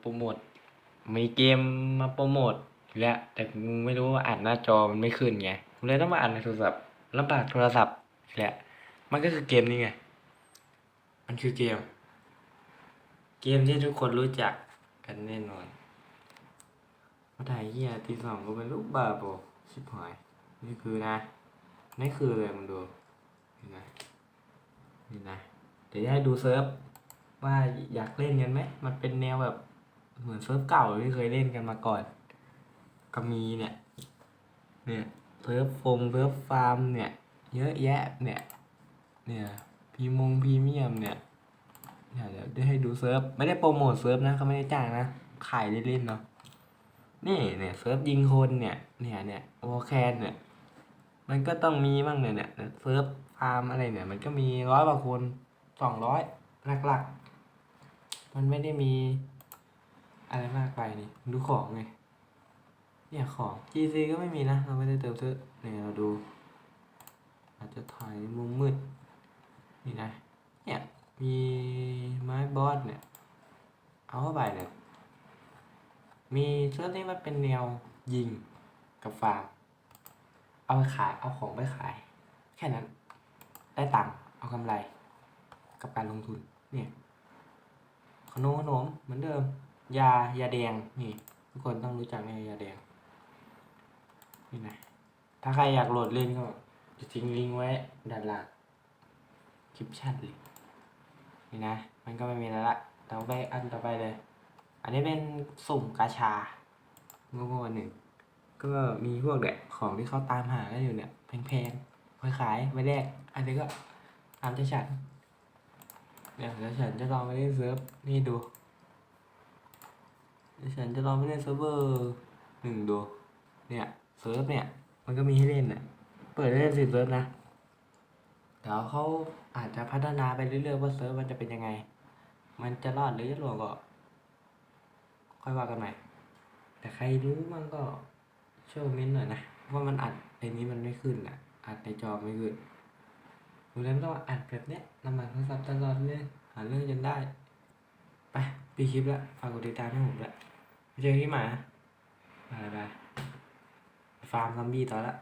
โปรโมทมีเกมมาโปรโมทอีกแล้วแต่กูไม่รู้ว่าอ่านหน้าจอมันไม่ขึ้นไงกูเลยต้องมาอ่านในโทรศัพท์ลำบากโทรศัพท์อีกแล้วมันก็คือเกมนี้ไง มันคือเกม เกมที่ทุกคนรู้จักกันแน่นอนมาถ่ายเฮียตีสองก็เป็นลูกบาโบชิบหายนี่คือนะนี่คือเลยมันดูนี่นะนี่นะเดี๋ยวให้ดูเซิร์ฟว่าอยากเล่นกันไหมมันเป็นแนวแบบ เหมือนเซิร์ฟเก่าที่เคยเล่นกันมาก่อน ก็มีเนี่ย เนี่ยเซิร์ฟฟงเซิร์ฟฟาร์มเนี่ย เยอะแยะเนี่ย เนี่ยพีมงพีเมียมเนี่ยเนี่ยเดี๋ยวได้ให้ดูเซิร์ฟไม่ได้โปรโมทเซิร์ฟนะเขาไม่ได้จ้างนะขายเล่นๆเนาะนี่เนี่ยเซิร์ฟยิงคนเนี่ยเนี่ยเนี่ยวอลแคนเนี่ยมันก็ต้องมีบ้างเนี่ยเนี่ยเซิร์ฟฟาร์มอะไรเนี่ย มันก็มีร้อยกว่าคนสองร้อยหลักๆ มันไม่ได้มี อะไรมากไปนี่ดูของไงเนี่ยของ GC ก็ไม่มีนะ เราไม่ได้เติมซื้อเนี่ยเราดู อาจจะถ่ายมุมมืด นี่นะ เนี่ย มีไม้บอสเนี่ย เอาเข้าไปเนี่ย มีเสื้อที่มันเป็นแนวยิงกับฟาร์มเอาไปขาย เอาของไปขาย แค่นั้น ได้ตังค์ เอากำไร กับการลงทุน เนี่ย ขนมขนมเหมือนเดิม ยายาแดงนี่ทุกคนต้องรู้จักแน่ยาแดงนี่นะถ้าใครอยากโหลดเล่นก็จะทิ้งลิงก์ไว้ด้านล่างคลิปชั่นเลยนี่นะ มันก็ไม่มีแล้วละต่อไปอันต่อไปเลย อันนี้เป็นสุ่มกาชาโง่ๆหนึ่งก็มีพวกเนี่ยของที่เขาตามหากันอยู่เนี่ยแพงๆไว้ขายไว้แลกอันนี้ก็ตามใจฉันเนี่ยแล้วฉันจะลองไปเล่นเซิร์ฟนี่ดู ฉันจะลองไปเล่นเซิร์ฟเวอร์หนึ่งดู เนี่ยเซิร์ฟเนี่ย มันก็มีให้เล่นเนี่ยเปิดเล่นสิเซิร์ฟนะเดี๋ยวเขาอาจจะพัฒนาไปเรื่อยๆว่าเซิร์ฟมันจะเป็นยังไง มันจะรอดหรือจะหลวงก็ ค่อยว่ากันใหม่ แต่ใครรู้มันก็ช่วยเม้นต์หน่อยนะว่ามันอัดในนี้มันไม่ขึ้นอะ อัดในจอไม่ขึ้นดูแล้วต้องอัดแบบเนี้ยลำบากโทรศัพท์ตลอดเลยหาเรื่องจนได้ ไปปีคลิปแล้วฝากกดติดตามให้ผมด้วย เจอที่หมาบายบายฟาร์มซอมบี้ต่อละ